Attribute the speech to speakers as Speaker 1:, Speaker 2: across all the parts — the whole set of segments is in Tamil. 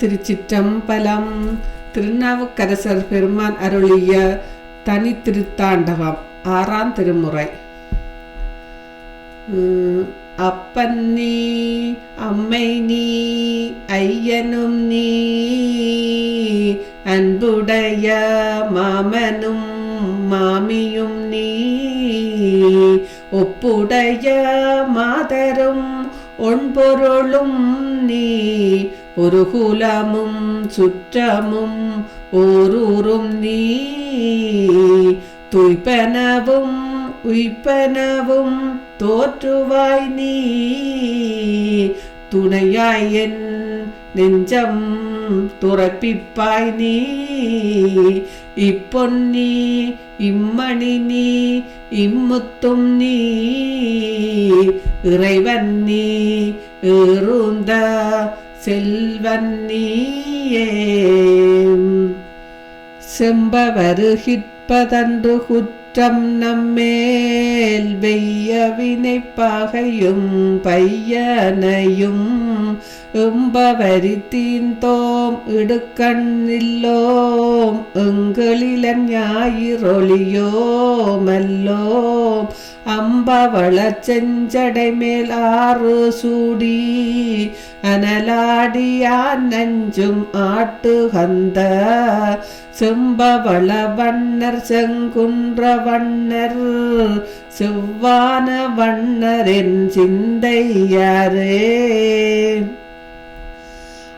Speaker 1: திருச்சிற்றம்பலம். திருநாவுக்கரசர் பெருமான் அருளிய தனி திருத்தாண்டகம் ஆறாம் திருமுறை. அப்பன் நீ அம்மை நீ ஐயனும் நீ அன்புடைய மாமனும் மாமியும் நீ ஒப்புடைய மாதரும் ஒன்பொருளும் நீ ഒരു കുലമും ചുറ്റമും ഓരൂറും നീ. തുയ്പനവും ഉയ്പനവും തോറ്റുവായി നീ. തുണയായ എൻ നെഞ്ചം തുറപ്പിപ്പായ് നീ. ഇപ്പൊന്നീ ഇമ്മണി നീ ഇമ്മുത്തും നീ. ഇറവൻ നീ ഏറുന്ത செல்வன் நீயே செம்பவருகிற்பதன்று குற்றம் நம்மேல் வெய்ய வினைப்பாகையும் பையனையும் எம்பவரி தீந்தோம் இடுக்கண்ணில்லோம் எங்களிலன் ஞாயிறொளியோமல்லோம் அம்பவள செஞ்சடை மேல் ஆறு சூடி அனலாடியான் நஞ்சும் ஆட்டுகந்த செம்பவள வண்ணர் செங்குன்ற வண்ணர் செவ்வான வண்ணரின் சிந்தையாரே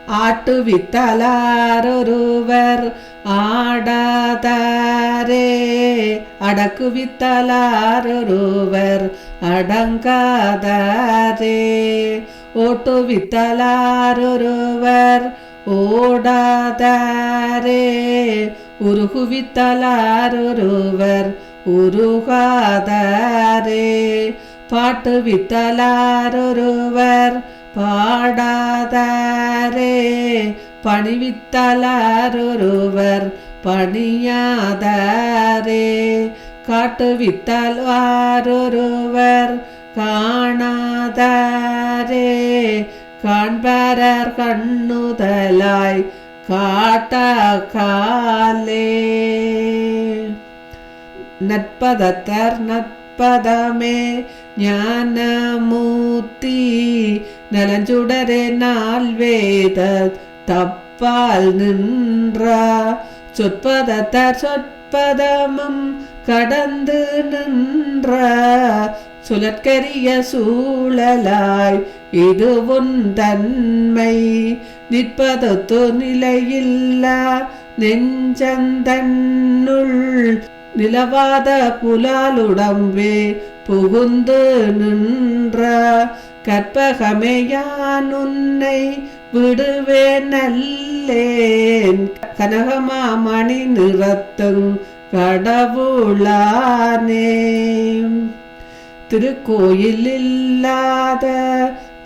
Speaker 1: ஆட்டுவித்தலாரொருவர் ஆடாதாரே. அடக்குவித்தலாரொருவர் அடங்காதாரே. ஓட்டுவித்தலாரொருவர் ஓடாதாரே. உருகுவித்தலாரொருவர் உருகாதாரே. பாட்டு வித்தலாரொருவர் பாடாதாரே பணிவித்தலாரொருவர் பணியாதாரே. காட்டுவித்தலாரொருவர் காணாதாரே. காண்பரர் கண்ணுதலாய் காட்ட காலே. நற்பதத்தர் பதமே ஞானமூர்த்தி நலஞ்சுடரே நால்வேத தப்பால் நின்றா சொற்பதத்தார் சொற்பதமும் கடந்து நின்ற சுழற்கரிய சூழலாய் இது உன் தன்மை நிற்பதொத்து நிலையில்லா நெஞ்சந்தன்னுள் நிலவாத புலாலுடம்பே புகுந்து நின்ற கற்பகமேயான் உன்னை விடுவே நல்லேன் கனகமாமணி நிறத்தும் கடவுளானே. திருக்கோயில் இல்லாத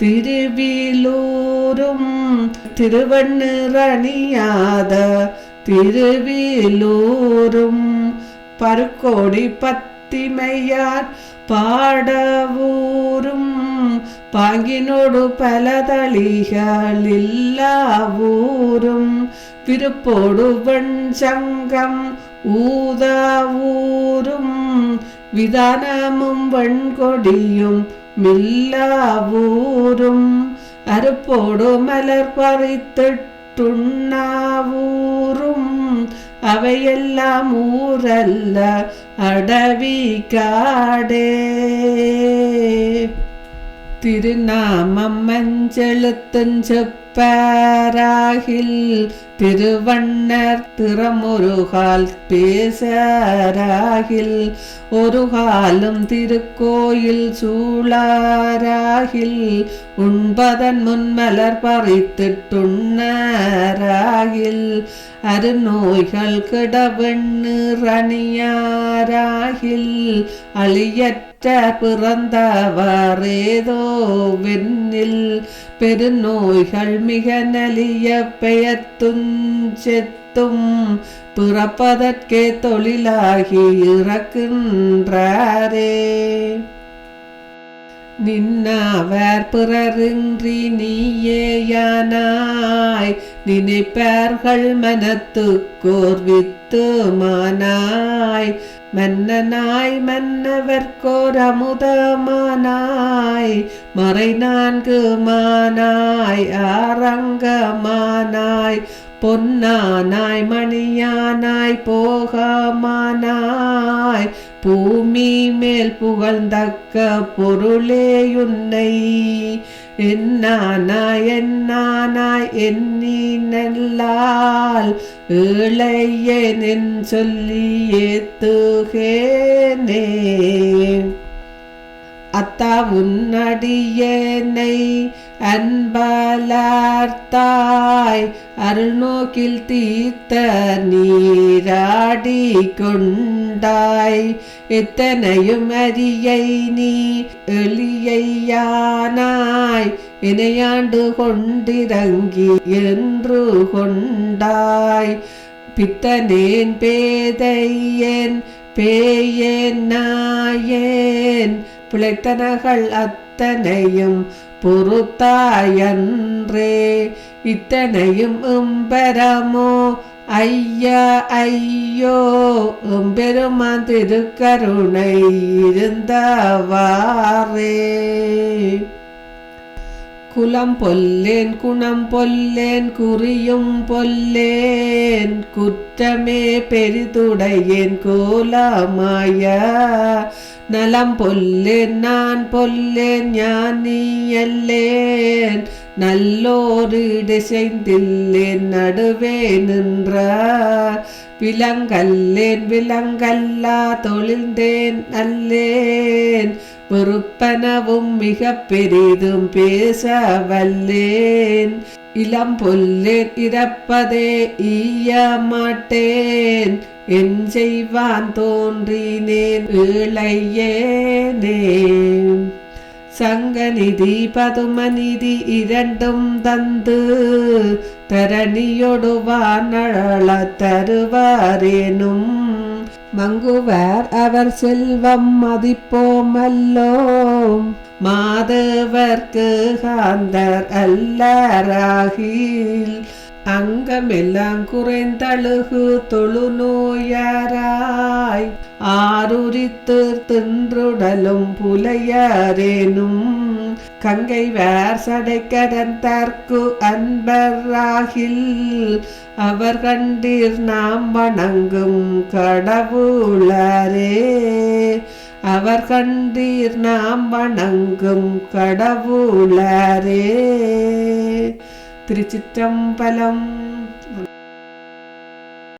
Speaker 1: திருவிலூரும் திருவண்ணிறணியாத திருவிலூரும் பருக்கோடி பத்திமையார் பாடவூரும் பாங்கினோடு பலதளிகள் இல்லாவூரும் விருப்போடு வெண் சங்கம் ஊதாவூரும் விதானமும் வெண்கொடியும் மில்லாவூரும் அறுப்போடு மலர் பறித்துண்ணாவூரும் அவையெல்லாம் ஊரல்ல அடவி காடே. திருநாமம் மஞ்செழுத்தஞ்செப்பாராகில் திருவண்ணர் திறமொருகால் பேசராகில் ஒரு காலும் திருக்கோயில் சூழாராகில் உண்பதன் முன்மலர் பறித்துட்டுண்ணராகில் அருநோய்கள் கிடவெண்ணிறணியாராகில் அழியற்ற பிறந்தவரேதோ வெண்ணில் பெருநோய்கள் மிக நலிய பெயர்த்துஞ்செத்தும் பிறப்பதற்கே தொழிலாகி இறக்கின்றாரே. நின்னாவர் பிறரின்றி நீயேயானாய் நினைப்பார்கள் மனத்துக்கோர் வித்து மானாய். மன்னனாய் மன்னவர்க்கோர் அமுதமானாய் மறை நான்கு மானாய் ஆரங்கமானாய் பொன்னானாய் மணியானாய் போகமானாய். பூமி மேல் புகழ்ந்தக்க பொருளே உன்னை. என்னானாய் என்னானாய் எண்ணி நல்லால். ஏழையேன் சொல்லி ஏத்துகேனே. அத்தா உன்னடியனை அன்பலார்த்தாய் அருள்நோக்கில் தீர்த்த நீராடி கொண்டாய் எத்தனையும் அரியை நீ எளியானாய் இணையாண்டு கொண்டிறங்கி என்று கொண்டாய். பித்தனேன் பேதையேன் பேயேன் நாயேன். பிழைத்தனகள் அத்தனையும் பொறுத்தாயன்றே. இத்தனையும் எம்பரமோ? ஐயா ஐயோ. எம்பெருமான் திருக்கருணை இருந்தவாறே. குலம் பொல்லேன் குணம் பொல்லேன் குறியும் பொல்லேன். குற்றமே பெரிதுடையேன் கோலமாயா. நலம் பொல்லேன் நான் பொல்லேன் ஞானியல்லேன் நல்லோரு செய்தில்லேன் நடுவே நின்ற விலங்கல்லேன் விலங்கல்லா தொழில்ந்தேன் அல்லேன். பொறுப்பனவும் மிக பெரிதும் பேச வல்லேன் இளம் பொல்லேன் இறப்பதே ஈய மாட்டேன். என் செய்வான் தோன்றினேன் இளையேனே சங்கநிதி பதுமநிதி இரண்டும் தந்து தரணியொடுவான் அழ தருவாரேனும். மங்குவர் அவர் செல்வம் மதிப்போமல்லோம். மாதவர்க்கு காந்தர் அல்லராகில் அங்கமெல்லாம் குறைந்தழுகு தொழுநோயராய். ஆருரித்து தின்றுடலும் புலையரேனும் கங்கை வேர் சடை கடந்தார்க்கு அன்பராகில் அவர் கண்டீர் நாம் வணங்கும் கடவுளரே. அவர் கண்டீர் நாம் வணங்கும் கடவுளரே. திருச்சிற்றம்பலம்